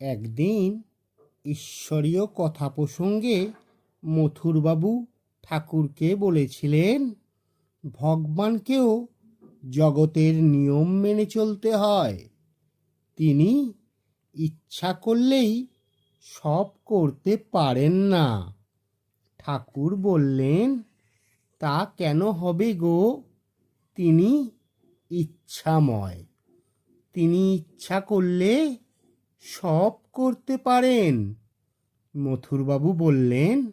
একদিন ঈশ্বরীয় কথা প্রসঙ্গে মথুরবাবু ঠাকুরকে বলেছিলেন, ভগবানকেও জগতের নিয়ম মেনে চলতে হয়। তিনি ইচ্ছা করলেই সব করতে পারেন না। ঠাকুর বললেন, তা কেন হবে গো? তিনি ইচ্ছাময়। তিনি ইচ্ছা করলে সব করতে পারেন। মথুরবাবু বললেন,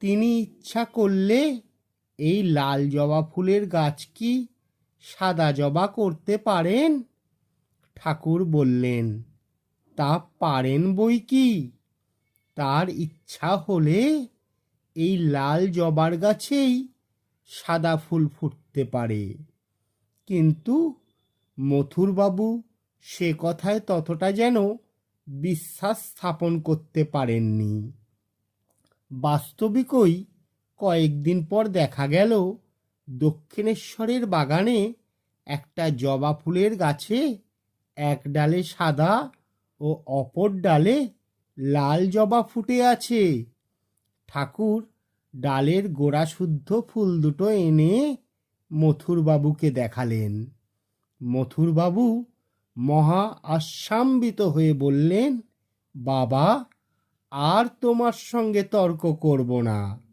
তিনি ইচ্ছা করলে এই লাল জবা ফুলের গাছ কি সাদা জবা করতে পারেন? ঠাকুর বললেন, তা পারেন বই কি? তার ইচ্ছা হলে এই লাল জবার গাছেই সাদা ফুল ফুটতে পারে। কিন্তু মথুরবাবু সে কথায় ততটা যেন বিশ্বাস স্থাপন করতে পারেননি। বাস্তবিকই কয়েকদিন পর দেখা গেল, দক্ষিণেশ্বরের বাগানে একটা জবা ফুলের গাছে এক ডালে সাদা ও অপর ডালে লাল জবা ফুটে আছে। ঠাকুর ডালের গোড়া শুদ্ধ ফুল দুটো এনে মথুরবাবুকে দেখালেন। মথুরবাবু মহা আশ্বাম্বিত হয়ে বললেন বাবা আর তোমার সঙ্গে তর্ক করব না।